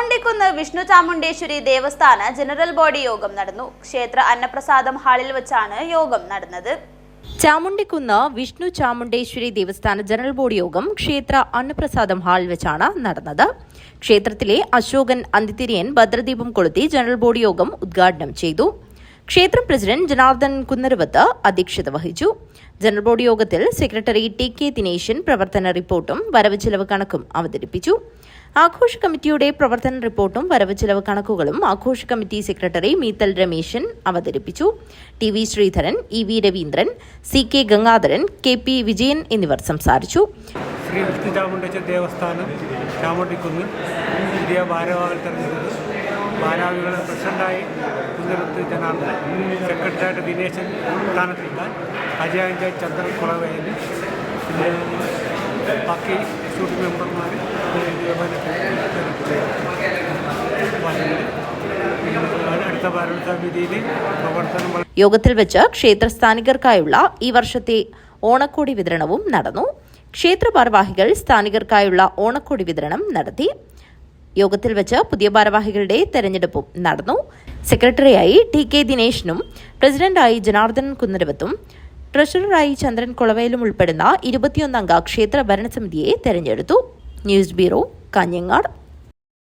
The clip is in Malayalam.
ചാമുണ്ടിക്കുന്ന് വിഷ്ണു ചാമുണ്ടേശ്വരി ദേവസ്ഥാന ജനറൽ ബോഡി യോഗം നടന്നു. ക്ഷേത്ര അന്നപ്രസാദം ഹാളിൽ വെച്ചാണ് യോഗം നടന്നത്. ചാമുണ്ടിക്കുന്ന് വിഷ്ണു ചാമുണ്ടേശ്വരി ദേവസ്ഥാന ജനറൽ ബോഡി യോഗം ക്ഷേത്ര അന്നപ്രസാദം ഹാളിൽ വെച്ചാണ് നടന്നത്. ക്ഷേത്രത്തിലെ അശോകൻ അന്തിതിരിയൻ ഭദ്രദീപം കൊളുത്തി ജനറൽ ബോഡി യോഗം ഉദ്ഘാടനം ചെയ്തു. ക്ഷേത്രം പ്രസിഡന്റ് ജനാർദ്ദൻ കുന്നരവത്ത് അധ്യക്ഷത വഹിച്ചു. ജനറൽ ബോഡി യോഗത്തിൽ സെക്രട്ടറി ടി കെ ദിനേശൻ പ്രവർത്തന റിപ്പോർട്ടും വരവ് ചെലവ് കണക്കും അവതരിപ്പിച്ചു. ആഘോഷ കമ്മിറ്റിയുടെ പ്രവർത്തന റിപ്പോർട്ടും വരവ് ചെലവ് കണക്കുകളും ആഘോഷ കമ്മിറ്റി സെക്രട്ടറി മീത്തൽ രമേശൻ അവതരിപ്പിച്ചു. T V Sreedharan E V Raveendran C K Gangadharan K P Vijayan എന്നിവർ സംസാരിച്ചു. ശ്രീ വിഷ്ണു ചാമുണ്ടച്ച ദേവസ്ഥാനം ചാമുണ്ടിക്കുന്ന് പുതിയ ഭാരവാഹികൾ തെരഞ്ഞെടുത്തത് ഭാരവാഹികൾ പ്രസിഡന്റായി കുന്നരത്ത് ജനാർദ്ദൻ സെക്രട്ടറിയായിട്ട് ദിനേശൻ സ്ഥാനത്തിരിക്കാൻ അജയന്റെ ചന്ദ്രൻ കുളവേൽ പിന്നെ ബാക്കി എക്സിക്യൂട്ടീവ് മെമ്പർമാർ അടുത്ത യോഗത്തിൽ വെച്ച് ക്ഷേത്രസ്ഥാനികർക്കായുള്ള ഈ വർഷത്തെ ഓണക്കോടി വിതരണവും നടന്നു. ക്ഷേത്ര ഭാരവാഹികൾ സ്ഥാനികർക്കായുള്ള ഓണക്കോടി വിതരണം നടത്തി. യോഗത്തിൽ വെച്ച് പുതിയ ഭാരവാഹികളുടെ തെരഞ്ഞെടുപ്പും നടന്നു. സെക്രട്ടറിയായി ടി കെ ദിനേശനും പ്രസിഡന്റായി ജനാർദ്ദൻ കുന്നരവത്തും ട്രഷററായി ചന്ദ്രൻ കുളവയിലും ഉൾപ്പെടുന്ന ഇരുപത്തിയൊന്നംഗ ക്ഷേത്ര ഭരണസമിതിയെ തെരഞ്ഞെടുത്തു. News bureau Kanhangad.